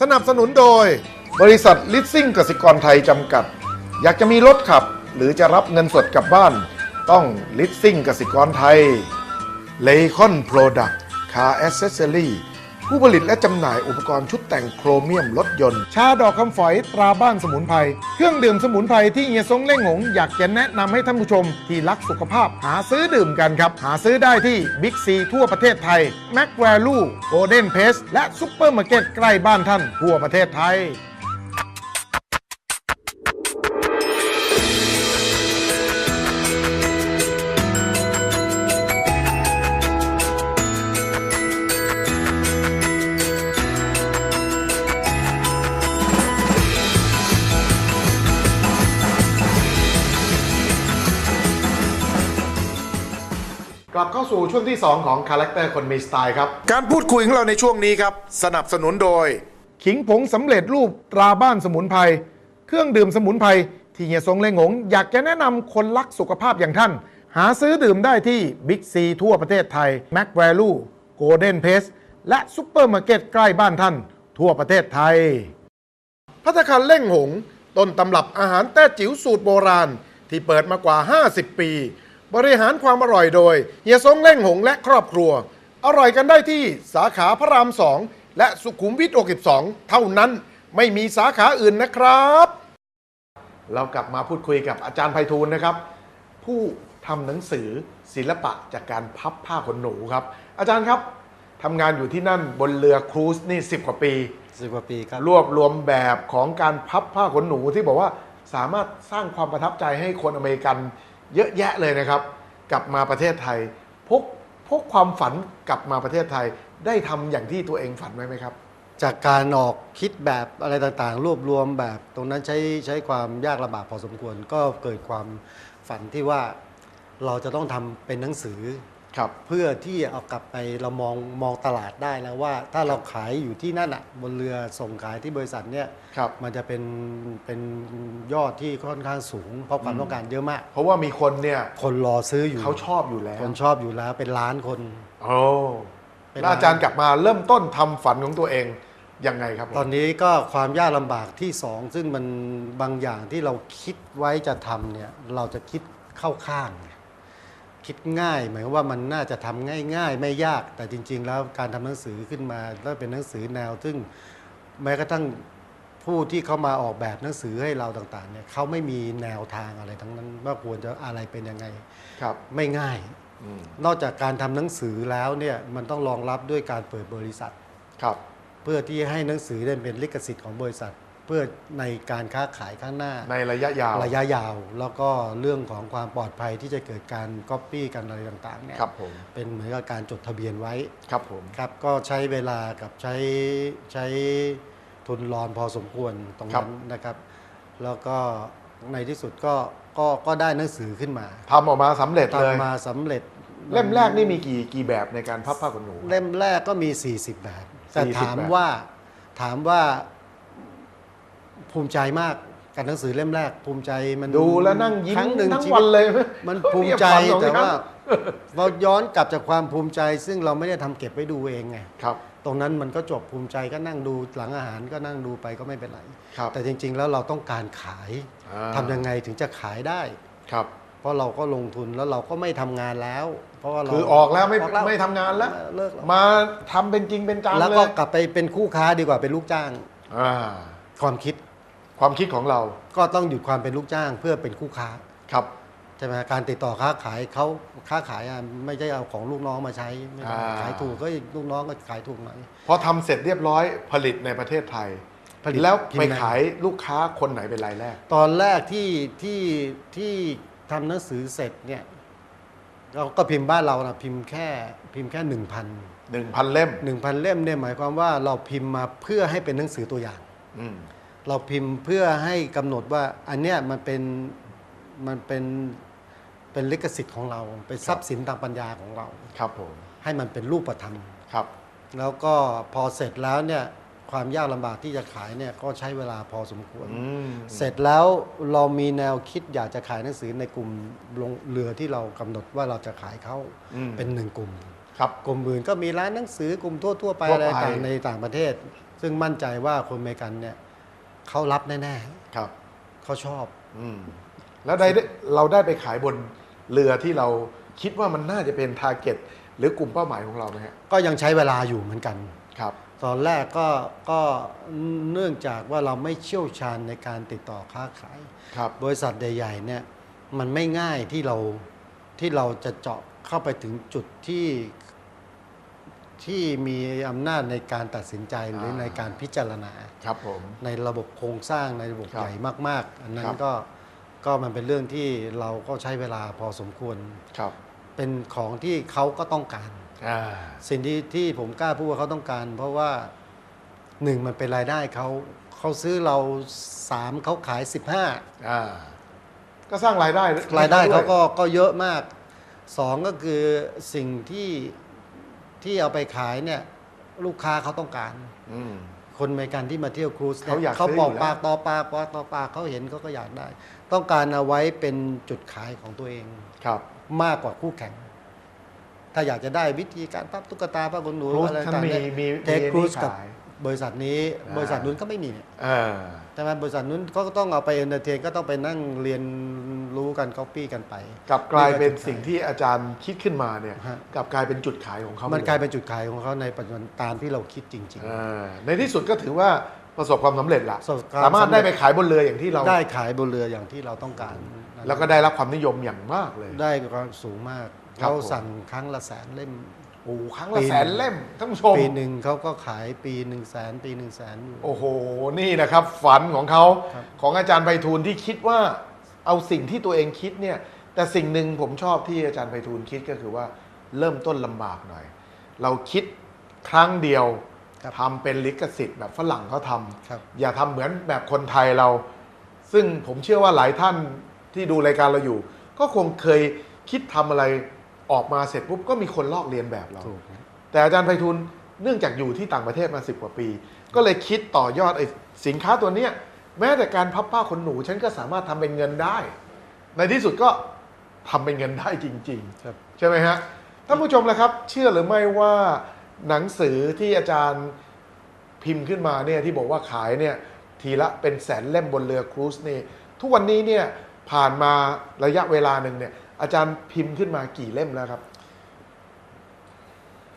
สนับสนุนโดย บริษัทลิสซิ่งกสิกรไทยจำกัด อยากจะมีรถขับ หรือจะรับเงินสดกลับบ้าน ต้องลิสซิ่งกสิกรไทยเลคอนโปรดักต์คาร์แอสเซสซอรี่ ผู้ผลิตและจำหน่ายอุปกรณ์ชุดแต่งโครเมียมรถยนต์ ชาดอกคำฝอยตราบ้านสมุนไพร เครื่องดื่มสมุนไพรที่เฮียซงเล่งหง อยากจะแนะนำให้ท่านผู้ชมที่รักสุขภาพ หาซื้อดื่มกันครับ หาซื้อได้ที่บิ๊กซีทั่วประเทศไทยแม็กแวลูโกลเด้นเพสและซุปเปอร์มาร์เก็ตใกล้บ้านท่านทั่วประเทศไทย สู่ช่วงที่ 2 ของคาแรคเตอร์คนมีสไตล์ครับ การพูดคุยของเราในช่วงนี้ครับ สนับสนุนโดย ขิงผงสำเร็จรูปตราบ้านสมุนไพรเครื่องดื่มสมุนไพรที่เฮียทรงเลงหง อยากจะแนะนำคนรักสุขภาพอย่างท่าน หาซื้อดื่มได้ที่บิ๊กซีทั่วประเทศไทยแม็กแวลูโกลเด้นเพสและซุปเปอร์มาร์เก็ตใกล้บ้านท่าน ทั่วประเทศไทยพัตตาคารเล่งหง ต้นตำรับอาหารแต้จิ๋วสูตรโบราณ ที่เปิดมากว่า 50 ปี บริหารความอร่อยโดยเฮียซงเล่งหงและครอบครัว อร่อยกันได้ที่สาขาพระราม2และสุขุมวิท62 เท่านั้นไม่มีสาขาอื่นนะครับ เรากลับมาพูดคุยกับอาจารย์ไพฑูรย์นะครับ ผู้ทำหนังสือศิลปะจากการพับผ้าขนหนูครับ อาจารย์ครับทำงานอยู่ที่นั่นบนเรือครูซนี่ 10 กว่าปี สิบกว่าปีครับรวบรวมแบบของการพับผ้าขนหนูที่บอกว่าสามารถสร้างความประทับใจให้คนอเมริกัน เยอะแยะเลยนะครับ กลับมาประเทศไทยพกพกความฝันกลับมาประเทศไทยได้ทำอย่างที่ตัวเองฝันไว้ไหมครับ จากการออกคิดแบบอะไรต่างๆ รวบรวมแบบตรงนั้นใช้ใช้ความยากลำบากพอสมควร ก็เกิดความฝันที่ว่าเราจะต้องทำเป็นหนังสือ ครับ เพื่อที่เอากลับไปเรามองมองตลาดได้แล้วว่า ถ้าเราขายอยู่ที่นั่นอะบนเรือส่งขายที่บริษัทเนี่ยครับมันจะเป็นเป็นยอดที่ค่อนข้างสูง เพราะความต้องการเยอะมาก เพราะว่ามีคนเนี่ยคนรอซื้ออยู่เขาชอบอยู่แล้วคนชอบอยู่แล้วเป็นล้านคนโอ้เป็นแล้วอาจารย์กลับมาเริ่มต้นทำฝันของตัวเองยังไงครับผมตอนนี้ก็ความยากลำบากที่สองซึ่งมันบางอย่างที่เราคิดไว้จะทำเนี่ยเราจะคิดเข้าข้างไง คิดง่าย หมายความว่ามันน่าจะทำง่าย ๆ ไม่ยาก แต่จริง ๆ แล้วการทำหนังสือขึ้นมาแล้วเป็นหนังสือแนว ซึ่งแม้กระทั่งผู้ที่เขามาออกแบบหนังสือให้เราต่างๆเนี่ยเขาไม่มีแนวทางอะไรทั้งนั้น ว่าควรจะอะไรเป็นยังไงครับไม่ง่ายอืมนอกจากการทำหนังสือแล้วเนี่ยมันต้องรองรับด้วยการเปิดบริษัทครับ เพื่อที่ให้หนังสือได้เป็นลิขสิทธิ์ของบริษัท เพื่อในการค้าขายข้างหน้าในระยะยาวระยะยาว แล้วก็เรื่องของความปลอดภัยที่จะเกิดการก๊อปปี้กันอะไรต่างๆเนี่ยครับผมเป็นเหมือนกับการจดทะเบียนไว้ครับผมครับก็ใช้เวลากับใช้ใช้ทุนรอนพอสมควรตรงนั้นนะครับ แล้วก็ในที่สุดก็ก็ก็ได้หนังสือขึ้นมาทำออกมาสำเร็จเลยทำมาสำเร็จ เล่มแรกนี่มีกี่กี่แบบในการพับผ้าขนหนู เล่มแรกก็มี 40 แบบแต่40ถามแบบว่าถามว่า ภูมิใจมากกับหนังสือเล่มแรก ภูมิใจมันดูแล้วนั่งยิ้มครั้งหนึ่งทั้งชีวัวินตเลยมันภูมิใจเนี่ยฝันของแต่ว่าฉันเราย้อนกลับจากความภูมิใจ ซึ่งเราไม่ได้ทำเก็บไว้ดูเองไงครับ ตรงนั้นมันก็จบภูมิใจก็นั่งดูหลังอาหารก็นั่งดูไปก็ไม่เป็นไรครับแต่จริง ๆ แล้วเราต้องการขายอ่า ทำยังไงถึงจะขายได้ ครับ เพราะเราก็ลงทุนแล้วเราก็ไม่ทำงานแล้ว เพราะว่าเราคือออกแล้วไม่ออกแล้วไม่ทำงานแล้ว เลิกแล้วมาทำเป็นจริงเป็นจังแล้วเลก็ยกลับไปเป็นคู่ค้าดีกว่าเป็นลูกจ้าง อ่า ความคิดความคิดของเราก็ต้องหยุดความเป็นลูกจ้างเพื่อเป็นคู่ค้าครับใช่ไหมการติดต่อค้าขายเขาค้าขายอะไม่ใช่เอาของลูกน้องมาใช้ไม่ได้อ่า ขายถูกก็ลูกน้องก็ขายถูกหน่อย พอทำเสร็จเรียบร้อยผลิตในประเทศไทย ผลิตแล้วพิมพ์ไปใน ขายลูกค้าคนไหนเป็นรายแรก ตอนแรกที่ที่ที่ทำหนังสือเสร็จเนี่ยเราก็พิมพ์บ้านเรานะพิมพ์แค่พิมพ์แค่หนึ่งพัน1,000 เล่ม หนึ่งพันเล่มเนี่ยหมายความว่าเราพิมพ์มาเพื่อให้เป็นหนังสือตัวอย่างอืม เราพิมพ์เพื่อให้กำหนดว่าอันเนี้ยมันเป็นมันเป็นเป็นลิขสิทธิ์ของเรา เป็นทรัพย์สินทางปัญญาของเรา ครับผม ให้มันเป็นรูปธรรม ครับ แล้วก็พอเสร็จแล้วเนี่ยความยากลำบากที่จะขายเนี่ยก็ใช้เวลาพอสมควร อืม เสร็จแล้วเรามีแนวคิดอยากจะขายหนังสือในกลุ่มลงเรือที่เรากำหนดว่าเราจะขายเขาอืม เป็นหนึ่งกลุ่ม ครับ กลุ่มอื่นก็มีร้านหนังสือ กลุ่มทั่ว ๆ ไปทั่วอะไรไปต่างในต่างประเทศ ซึ่งมั่นใจว่าคนอเมริกันเนี่ยเขารับแน่ครับ ๆเขาชอบ อืมแล้วได้เราได้ไปขายบนเรือที่เราคิดว่ามันน่าจะเป็นทาร์เก็ตหรือกลุ่มเป้าหมายของเราไหมฮะก็ยังใช้เวลาอยู่เหมือนกัน ครับ ตอนแรกก็ก็เนื่องจากว่าเราไม่เชี่ยวชาญในการติดต่อค้าขาย ครับ บริษัทใหญ่ๆเนี่ยมันไม่ง่ายที่เราที่เราจะเจาะเข้าไปถึงจุดที่ ที่มีอำนาจในการตัดสินใจหรือในการพิจารณาครับผมในระบบโครงสร้างในระบบครับใหญ่มาก ๆ อันนั้ครันบก็ก็มันเป็นเรื่องที่เราก็ใช้เวลาพอสมควร ครับเป็นของที่เขาก็ต้องการ อ่าสิ่งที่ที่ผมกล้าพูดว่าเขาต้องการ เพราะว่าหนึ่งมันเป็นรายได้เขาเขาซื้อเราสามเขาขายสิบห้าอ่าก็สร้างรายได้รายได้เขาวยก็ก็เยอะมากสองก็คือสิ่งที่ ที่เอาไปขายเนี่ยลูกค้าเขาต้องการ อืม คนอเมริกันที่มาเที่ยวครูซนี่เขาอยากเขาซื้อบอกอยู่แล้ว ปากต่อปากปากต่อปากเขาเห็นเขาก็อยากได้ ต้องการเอาไว้เป็นจุดขายของตัวเอง ครับมากกว่าคู่แข่ง ถ้าอยากจะได้วิธีการพับตุ๊กตาพับขนหนูครูซอะไรท่านต่างมีๆเนี่ยมีเทคมีครูซนี่กับขาย บริษัทนี้อ่าบริษัทนู้นก็ไม่มีเนี่ยอ่าใช่ไหมบริษัทนู้นก็ต้องเอาไปเอนเตอร์เทนก็ต้องไปนั่งเรียนรู้กันก๊อปปี้กันไปกลับกลายเป็นสิ่งที่อาจารย์คิดขึ้นมาเนี่ยฮะกลับกลายเป็นจุดขายของเขามัมันกลายเป็นจุดขายของเขาในปัจจุบันตามที่เราคิดจริงอ่าในที่สุดก็ถือว่าประสบความสำเร็จละประสบความสามารถสำเร็จได้ไปขายบนเรืออย่างที่เราๆได้ขายบนเรืออย่างที่เราต้องการ แล้วก็ได้รับความนิยมอย่างมากเลย ได้ความสูงมากครับเขาผมสั่งครั้งละแสนเล่ม โอ้ครั้งละปีแสนเล่มท่านผู้ชมปีหนึ่งเขาก็ขายปีหนึ่งแสนปีหนึ่งแสนอยู่โอ้โหนี่นะครับ ฝันของเขาครับของอาจารย์ไพฑูรย์ที่คิดว่าเอาสิ่งที่ตัวเองคิดเนี่ย แต่สิ่งหนึ่งผมชอบที่อาจารย์ไพฑูรย์คิดก็คือว่าเริ่มต้นลำบากหน่อย เราคิดครั้งเดียวครับทำเป็นลิขสิทธิ์แบบฝรั่งเขาทำครับอย่าทำเหมือนแบบคนไทยเรา ซึ่งผมเชื่อว่าหลายท่านที่ดูรายการเราอยู่ ก็คงเคยคิดทำอะไร ออกมาเสร็จปุ๊บก็มีคนลอกเลียนแบบเรา ถูกแต่อาจารย์ไพฑูรย์เนื่องจากอยู่ที่ต่างประเทศมาสิบกว่าปี ก็เลยคิดต่อยอดไอ้สินค้าตัวเนี้ยแม้แต่การพับผ้าขนหนูฉันก็สามารถทำเป็นเงินได้ ในที่สุดก็ทำเป็นเงินได้จริงครับๆใช่ไหมฮะท่านผู้ชมละครับ เชื่อหรือไม่ว่าหนังสือที่อาจารย์พิมพ์ขึ้นมาเนี่ยที่บอกว่าขายเนี่ยทีละเป็นแสนเล่มบนเรือครูซนี่ทุกวันนี้เนี่ยผ่านมาระยะเวลาหนึ่งเนี่ย อาจารย์พิมพ์ขึ้นมากี่เล่มแล้วครับ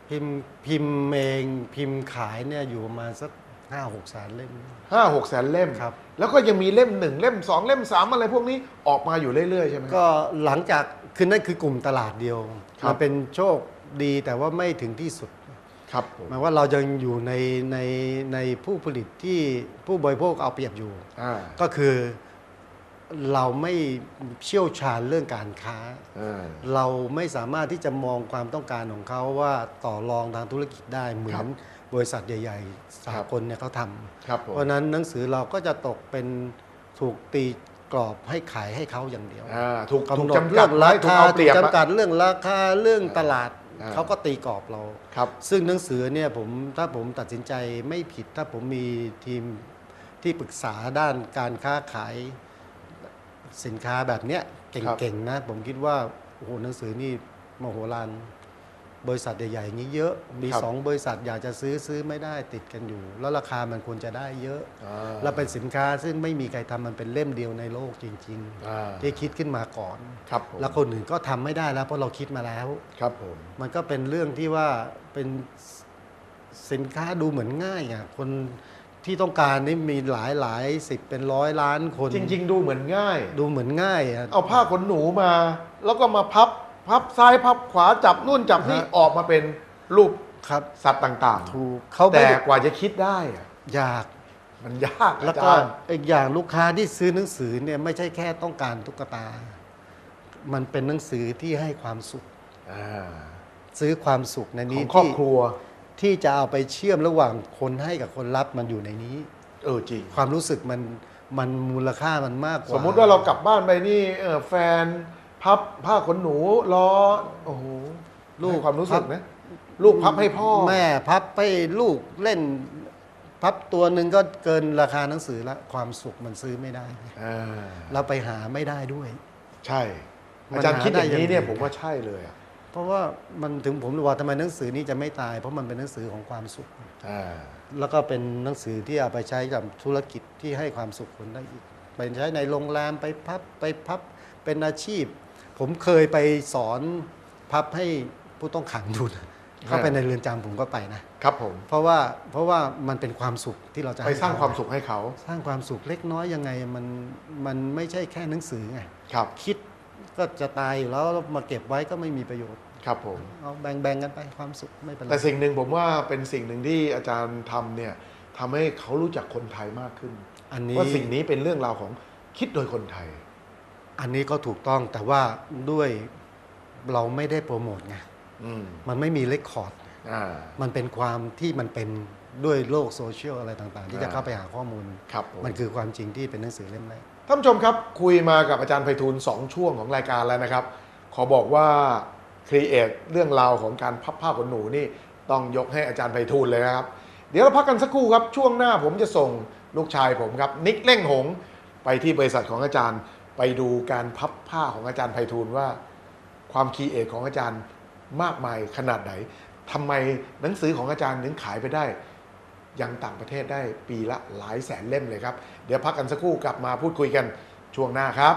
พิมพ์พิมพ์เองพิมพ์ขายเนี่ยอยู่ประมาณสักห้าหกแสนเล่ม ห้าหกแสนเล่ม ครับ แล้วก็ยังมีเล่มหนึ่งเล่มสองเล่มสามอะไรพวกนี้ออกมาอยู่เรื่อยๆใช่ไหมก็หลังจากคือนั่นคือกลุ่มตลาดเดียวครับ มันเป็นโชคดีแต่ว่าไม่ถึงที่สุด ครับผมหมายว่าเรายังอยู่ในในในผู้ผลิตที่ผู้บริโภคเอาเปรียบอยู่ อ่า ก็คือ เราไม่เชี่ยวชาญเรื่องการค้าอ่าเราไม่สามารถที่จะมองความต้องการของเขาว่าต่อรองทางธุรกิจได้เหมือนบริษัทใหญ่ๆสากลเนี่ยเขาทำครับผมเพราะฉะนั้นหนังสือเราก็จะตกเป็นถูกตีกรอบให้ขายให้เขาอย่างเดียวอ่าถูกถูกำกหนดจำกัเรื่ดองไว้ราถูกคาเอาเปถูรียกบอะจำกัดเรื่องราคาเรื่องตลาดอ่าเขาก็ตีกรอบเราครับ ซึ่งหนังสือเนี่ยผมถ้าผมตัดสินใจไม่ผิดถ้าผมมีทีมที่ปรึกษาด้านการค้าขาย สินค้าแบบเนี้ยเก่งๆนะ ผมคิดว่าโอ้โหหนังสือนี่มโหฬารบริษัทใหญ่ๆอย่างนี้เยอะ มีสองบริษัทอยากจะซื้อซื้อไม่ได้ติดกันอยู่ แล้วราคามันควรจะได้เยอะอ่าแล้วเป็นสินค้าซึ่งไม่มีใครทำมันเป็นเล่มเดียวในโลกจริงอ่าๆที่คิดขึ้นมาก่อนครับผมแล้วคนอื่นก็ทำไม่ได้แล้วเพราะเราคิดมาแล้วครับผมมันก็เป็นเรื่องที่ว่าเป็นสินค้าดูเหมือนง่ายอะคน ที่ต้องการนี่มีหลายหลายสิบเป็นร้อยล้านคนจริง ๆ ดูเหมือนง่าย ดูเหมือนง่ายอะเอาผ้าขนหนูมา แล้วก็มาพับพับซ้ายพับขวาจับนู่นจับนี่ฮะออกมาเป็นรูปครับสัตว์ต่างถูกเขาๆ ไม่แต่ได้กว่าจะคิดได้อะอยาก มันยากแล้วอาก็จารย์อีกอย่างลูกค้าที่ซื้อหนังสือเนี่ยไม่ใช่แค่ต้องการตุ๊กตา มันเป็นหนังสือที่ให้ความสุข อ่าซื้อความสุขในขนี้องครอบที่ครัว ที่จะเอาไปเชื่อมระหว่างคนให้กับคนรับมันอยู่ในนี้ เออจริง ความรู้สึกมันมันมูลค่ามันมากกว่าสมมุติว่าเรากลับบ้านไปนี่เออแฟน พับผ้าขนหนูล้อโอ้โหลูกความรู้สึกนะลูกพับให้พ่อ แม่พับให้ลูกเล่น พับตัวหนึ่งก็เกินราคาหนังสือละความสุขมันซื้อไม่ได้อ่าเราไปหาไม่ได้ด้วย ใช่มันอาจารย์คิดอย่างนี้เนี่ยหาได้อย่างเดียวผมว่าใช่เลยอะ เพราะว่ามันถึงผมว่าทำไมหนังสือนี้จะไม่ตาย เพราะมันเป็นหนังสือของความสุข อ่าแล้วก็เป็นหนังสือที่เอาไปใช้กับธุรกิจที่ให้ความสุขคนได้อีกไปใช้ในโรงแรมไปพับไปพับเป็นอาชีพ ผมเคยไปสอนพับให้ผู้ต้องขังดูนะเข้าไปในเรือนจำผมก็ไปนะครับผม เพราะว่าเพราะว่ามันเป็นความสุขที่เราจะไปให้สร้างเขความสุขให้เขา สร้างความสุขเล็กน้อยยังไงมันมันไม่ใช่แค่หนังสือไงครับ คิด ก็จะตายอยู่แล้วแล้วมาเก็บไว้ก็ไม่มีประโยชน์ ครับผม เอาแบ่งๆกันไปความสุขไม่เป็นไรแต่สิ่งหนึ่งผมว่าเป็นสิ่งหนึ่งที่อาจารย์ทำเนี่ยทำให้เขารู้จักคนไทยมากขึ้นอันนี้ว่าสิ่งนี้เป็นเรื่องราวของคิดโดยคนไทย อันนี้ก็ถูกต้องแต่ว่าด้วยเราไม่ได้โปรโมทไงอืมมันไม่มีเลคคอร์ด อ่า มันเป็นความที่มันเป็นด้วยโลกโซเชียลอะไรต่างๆ ที่จะอ่าเข้าไปหาข้อมูล ครับผม มันคือความจริงที่เป็นหนังสือเล่มแรก ท่านผู้ชมครับคุยมากับอาจารย์ไพฑูรย์สองช่วงของรายการแล้วนะครับ ขอบอกว่าครีเอทเรื่องราวของการพับผ้าขนหนูนี่ต้องยกให้อาจารย์ไพฑูรย์เลยนะครับ เดี๋ยวเราพักกันสักครู่ครับ ช่วงหน้าผมจะส่งลูกชายผมครับ นิกเล่งหง ไปที่บริษัทของอาจารย์ ไปดูการพับผ้าของอาจารย์ไพฑูรย์ว่า ความครีเอทของอาจารย์มากมายขนาดไหนทำไมหนังสือของอาจารย์ถึงขายไปได้ ยังต่างประเทศได้ปีละหลายแสนเล่มเลยครับ เดี๋ยวพักกันสักครู่กลับมาพูดคุยกันช่วงหน้าครับ